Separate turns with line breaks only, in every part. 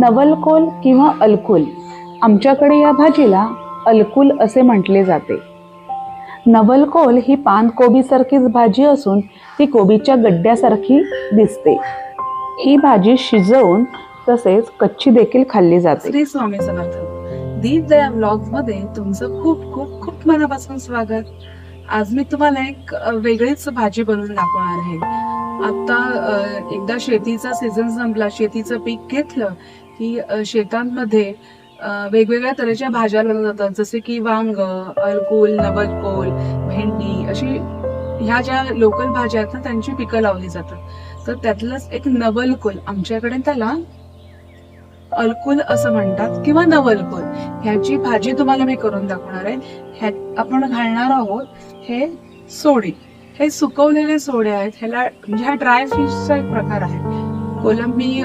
नवलकोल किंवा अलकुल आमच्याकडे या भाजीला अलकुल असे म्हटले जाते. नवलकोल ही पानकोबीसारखीच भाजी असून ती कोबीच्या गड्ड्यासारखी दिसते. ही भाजी शिजवून तसेच कच्ची देखील खाल्ली जाते.
श्री स्वामी समर्थ. दीप दया ब्लॉगमध्ये तुमचं खूप खूप खूप मनापासून स्वागत. आज मी तुम्हाला एक वेगळीच भाजी बनवून दाखवणार आहे. आता एकदा शेतीचा सीझन संपला शेतीचं पीक घेतलं की शेतांमध्ये वेगवेगळ्या तऱ्हेच्या भाज्या लावल्या जातात. जसे की वांग अलकोल नवलकोल भेंडी अशी ह्या ज्या लोकल भाज्या आहेत ना त्यांची पिकं लावली जातात. तर त्यातलंच एक नवलकोल आमच्याकडे त्याला अलकुल असं म्हणतात किंवा नवलकोल. ह्याची भाजी तुम्हाला मी करून दाखवणार आहे. ह्या आपण घालणार आहोत हे सोडे. हे सुकवलेले सोडे आहेत. ह्याला म्हणजे हा ड्राय फिशचा एक प्रकार आहे. कोलंबी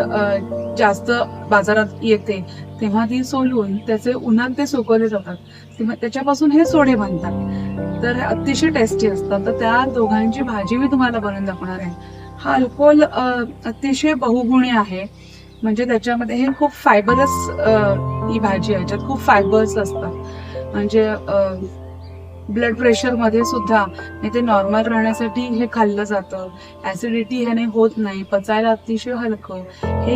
जास्त बाजारात येते तेव्हा ती सोलून त्याचे उन्हात ते सुकवले जातात. तेव्हा त्याच्यापासून हे सोडे बनतात. तर अतिशय टेस्टी असतात. तर त्या दोघांची भाजी मी तुम्हाला बनवून दाखवणार आहे. हा अल्कोहोल अतिशय बहुगुणी आहे. म्हणजे त्याच्यामध्ये हे खूप फायबरस ही भाजी आहे. याच्यात खूप फायबर्स असतात. म्हणजे ब्लड प्रेशरमध्ये सुद्धा. ते नॉर्मल राहण्यासाठी हे खाल्लं जातं. ऍसिडिटी ह्याने होत नाही. पचायला अतिशय हलकं. हे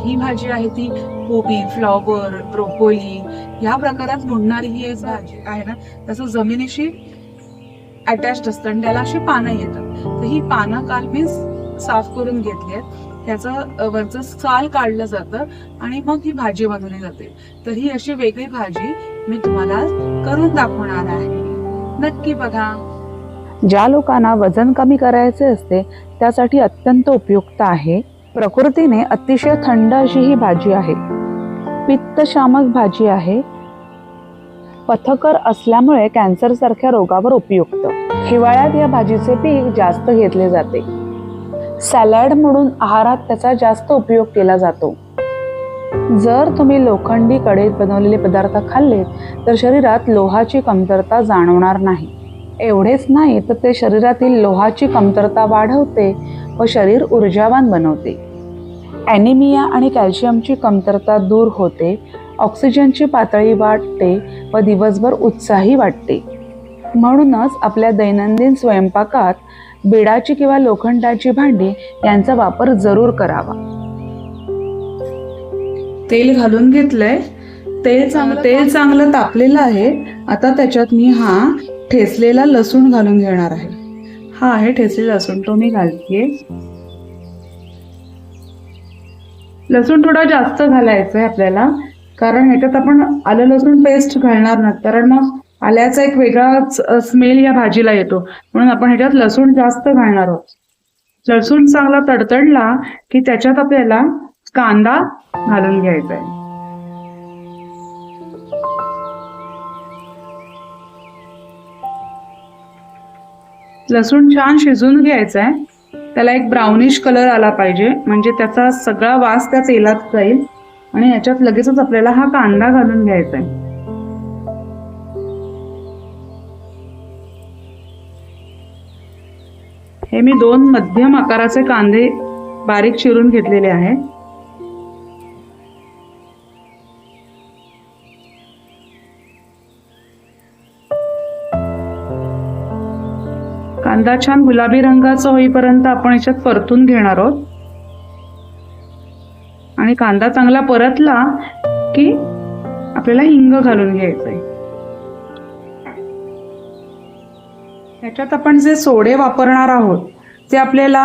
ही भाजी आहे ती कोबी फ्लॉवर ब्रोकोली ह्या प्रकारात बुडणारी ही एक भाजी आहे ना. तसं जमिनीशी अटॅच असतं आणि त्याला अशी पानं येतात. तर ही पानं काल मी साफ करून घेतली आहेत. त्याचं वरचं साल काढलं जातं आणि मग ही भाजी बनवली जाते. तर ही अशी वेगळी भाजी मी तुम्हाला करून दाखवणार आहे. नक्की बघा.
ज्या लोकांना वजन कमी करायचे असते त्यासाठी अत्यंत उपयुक्त आहे. प्रकृतीने अतिशय थंड अशी ही भाजी आहे. पित्तशामक भाजी आहे. पथकर असल्यामुळे कॅन्सर सारख्या रोगावर उपयुक्त. हिवाळ्यात या भाजीचे पीक जास्त घेतले जाते. सॅलड म्हणून आहारात त्याचा जास्त उपयोग केला जातो. जर तुम्ही लोखंडी कढईत बनवलेले पदार्थ खाल्ले तर शरीरात लोहाची कमतरता जाणवणार नाही. एवढेच नाही तर ते शरीरातील लोहाची कमतरता वाढवते व शरीर ऊर्जावान बनवते. ॲनिमिया आणि कॅल्शियमची कमतरता दूर होते ऑक्सिजनची पातळी वाढते व दिवसभर उत्साही वाटते. म्हणूनच आपल्या दैनंदिन स्वयंपाकात बिडाची किंवा लोखंडाची भांडी यांचा वापर जरूर करावा.
तेल घालून घेतलंय. तेल चांगलं तेल चांगलं तापलेलं आहे. आता त्याच्यात मी हा ठेचलेला लसूण घालून घेणार आहे. हा आहे ठेचलेला लसूण तो मी घालतीये. लसूण थोडा जास्त घालायचा आहे आपल्याला कारण ह्याच्यात आपण आलं लसूण पेस्ट घालणार नाही. कारण मग आल्याचा एक वेगळाच स्मेल या भाजीला येतो. म्हणून आपण ह्याच्यात लसूण जास्त घालणार आहोत. लसूण चांगला तडतडला की त्याच्यात आपल्याला कांदा घालून घ्यायचा आहे. लसूण छान शिजून घ्यायचा आहे. त्याला एक ब्राउनिश कलर आला पाहिजे. म्हणजे त्याचा सगळा वास त्या तेलात जाईल. आणि याच्यात लगेचच आपल्याला हा कांदा घालून घ्यायचा आहे. हे मी दोन मध्यम आकाराचे कांदे बारीक चिरून घेतलेले आहेत. कांदा छान गुलाबी रंगाचा होईपर्यंत आपण याच्यात परतून घेणार आहोत. आणि कांदा चांगला परतला की आपल्याला हिंग घालून घ्यायचं आहे त्याच्यात आपण जे सोडे वापरणार आहोत ते आपल्याला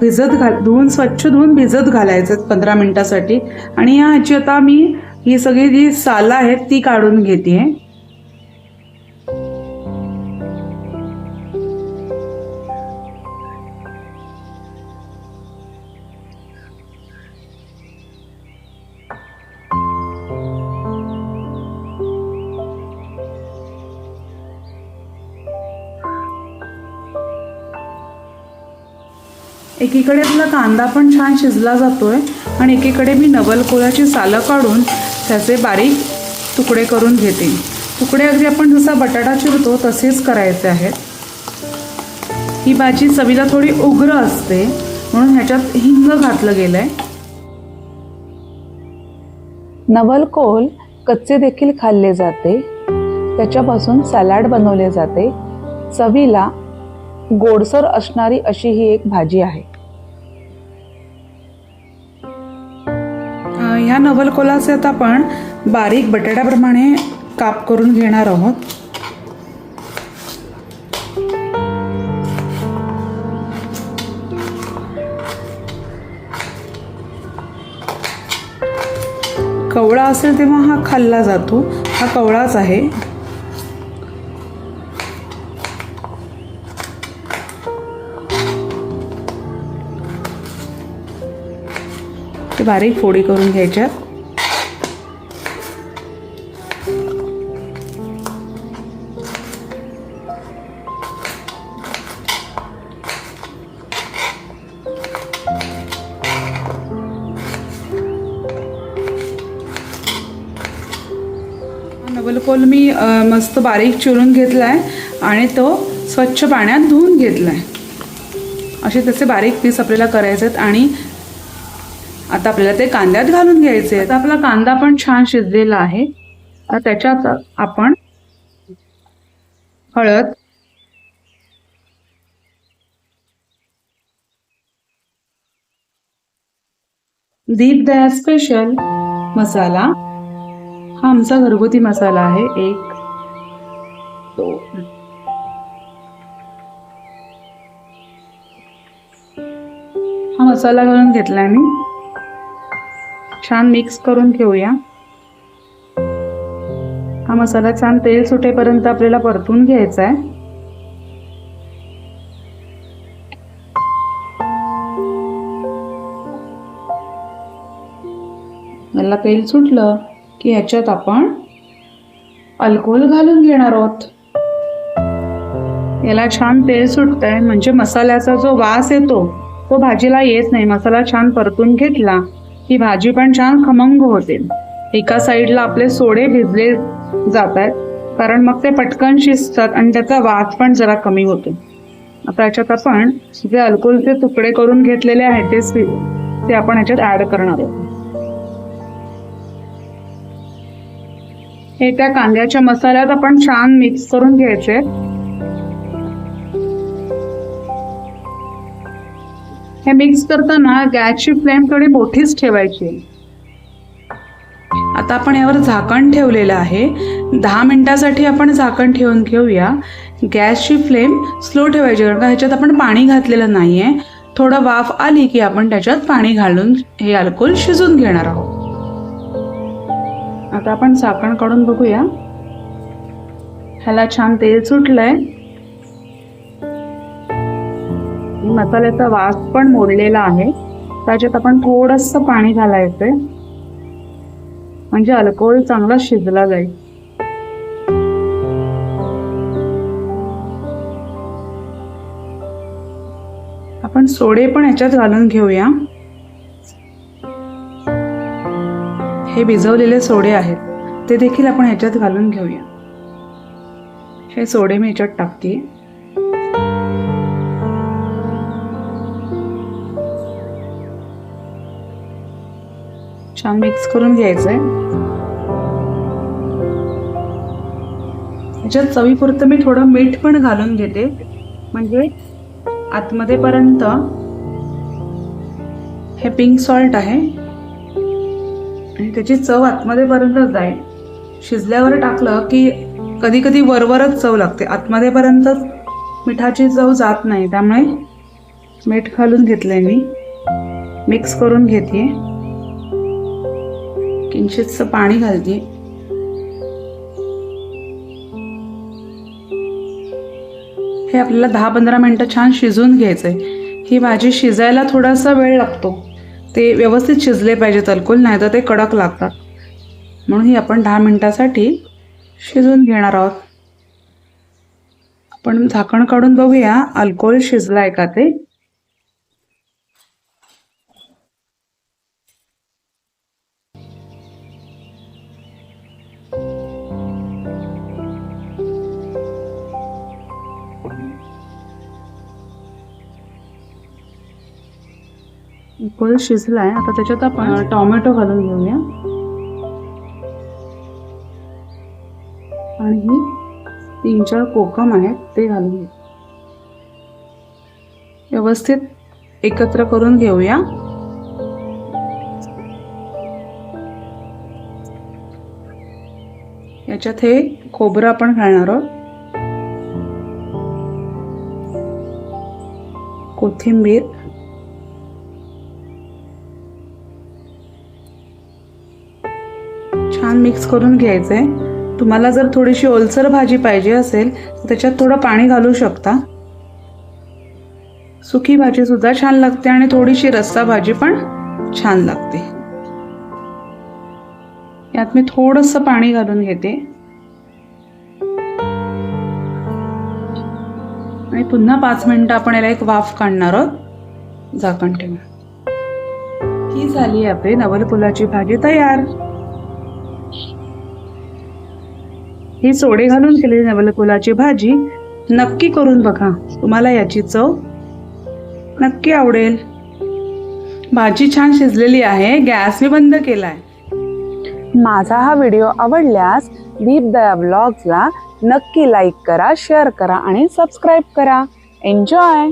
भिजत घाल धुवून स्वच्छ धुवून भिजत घालायचे पंधरा मिनिटासाठी. आणि या ह्याची आता मी ही सगळी जी सालं आहेत ती काढून घेते एकीकडे आपला कांदा पण छान शिजला जातोय आणि एकीकडे मी नवलकोलाची सालं काढून त्याचे बारीक तुकडे करून घेते. तुकडे अगदी आपण जसा बटाटा चिरतो तसेच करायचे आहेत. ही भाजी चवीला थोडी उग्र असते म्हणून ह्याच्यात हिंग घातलं गेलंय.
नवलकोल कच्चे देखील खाल्ले जाते. त्याच्यापासून सॅलड बनवले जाते. चवीला गोडसर असणारी अशी ही एक भाजी आहे.
ह्या नवलकोलाचे आता आपण बारीक बटाट्याप्रमाणे काप करून घेणार आहोत. कवळा असेल तेव्हा हा खाल्ला जातो. हा कवळाच आहे. ते बारीक फोडी करून घ्यायच्या नवलकोल मी मस्त बारीक चिरून घेतलाय आणि तो स्वच्छ पाण्यात धुवून घेतलाय. असे त्याचे बारीक पीस आपल्याला करायचे आहेत आणि आता आपल्याला ते कांद्यात घालून घ्यायचे आता आपला कांदा पण छान शिजलेला आहे. आता त्याच्यात आपण हळद दीप दया स्पेशल मसाला. हा आमचा घरगुती मसाला आहे. एक दोन. हा मसाला घालून घेतला मी. छान मिक्स करून घेऊया. हा मसाला छान तेल सुटेपर्यंत आपल्याला परतून घ्यायचा आहे याला तेल सुटलं की ह्याच्यात आपण अल्कोहोल घालून घेणार आहोत. याला छान तेल सुटतंय म्हणजे मसाल्याचा जो वास येतो तो भाजीला येत नाही. मसाला छान परतून घेतला. ही भाजी पण छान खमंग होते. एका साईडला आपले सोडे भिजले जात आहेत कारण मग ते पटकन शिजतात आणि त्याचा वास पण जरा कमी होतो. आता याच्यात आपण जे अल्कोहोलचे तुकडे करून घेतलेले आहेत ते स्वी- ते आपण याच्यात ऍड करणार आहोत. हे त्या कांद्याच्या मसाल्यात आपण छान मिक्स करून घ्यायचे. हे मिक्स करताना गॅसची फ्लेम थोडी मोठीच ठेवायची. आता आपण यावर झाकण ठेवलेलं आहे. दहा मिनिटासाठी आपण झाकण ठेवून घेऊया. गॅसची फ्लेम स्लो ठेवायची कारण का ह्याच्यात आपण पाणी घातलेलं नाही आहे थोडं वाफ आली की आपण त्याच्यात पाणी घालून हे अल्कोहोल शिजून घेणार आहोत. आता आपण झाकण काढून बघूया. ह्याला छान तेल आणि मसाल्याचा वास पण मोडलेला आहे. त्याच्यात आपण थोडंसं पाणी घालायचं म्हणजे अल्कोहोल चांगला शिजला जाईल. आपण सोडे पण याच्यात घालून घेऊया. हे भिजवलेले सोडे आहेत. ते देखील आपण ह्याच्यात घालून घेऊया. हे सोडे मी ह्याच्यात टाकते. छान मिक्स करून घ्यायचं आहे याच्यात चवीपुरतं मी थोडं मीठ पण घालून घेते. म्हणजे आतमध्येपर्यंत हे पिंक सॉल्ट आहे. आणि त्याची चव आतमध्येपर्यंतच जाईल. शिजल्यावर टाकलं की कधी कधी वरवरच चव लागते. आतमध्येपर्यंत मिठाची चव जात नाही. त्यामुळे मीठ घालून घेतलंय मी. मिक्स करून घेते. किंचितसं पाणी घालते. हे आपल्याला दहा पंधरा मिनटं छान शिजवून आहे ही भाजी शिजायला थोडासा वेळ लागतो. ते व्यवस्थित शिजले पाहिजे तलकुल नाही तर ते कडक लागतात. म्हणून ही आपण दहा मिनटासाठी शिजवून घेणार आहोत. आपण झाकण काढून बघूया अल्कोहोल शिजलाय का ते. उकळ शिजला आहे आता त्याच्यात आपण टॉमॅटो घालून घेऊया. आणि ही तीन चार कोकम आहेत ते घालून घेऊ. व्यवस्थित एकत्र करून घेऊया. याच्यात हे खोबरं आपण घालणार आहोत. कोथिंबीर. छान मिक्स करून घ्यायचं आहे तुम्हाला जर थोडीशी ओलसर भाजी पाहिजे असेल तर त्याच्यात थोडं पाणी घालू शकता. सुकी भाजी सुद्धा छान लागते आणि थोडीशी रस्सा भाजी पण छान लागते. यात मी थोडंसं पाणी घालून घेते. आणि पुन्हा पाच मिनिटं आपण याला एक वाफ काढणार आहोत. झाकण ठेवून. ही झाली आपली नवलपुलाची भाजी तयार. ही सोडे घालून केलेली नवलकुलाची भाजी नक्की करून बघा. तुम्हाला याची चव नक्की आवडेल. भाजी छान शिजलेली आहे. गॅस मी बंद केलाय.
माझा हा व्हिडिओ आवडल्यास दीपदया ब्लॉग्सला नक्की लाईक करा शेअर करा आणि सबस्क्राईब करा. एन्जॉय!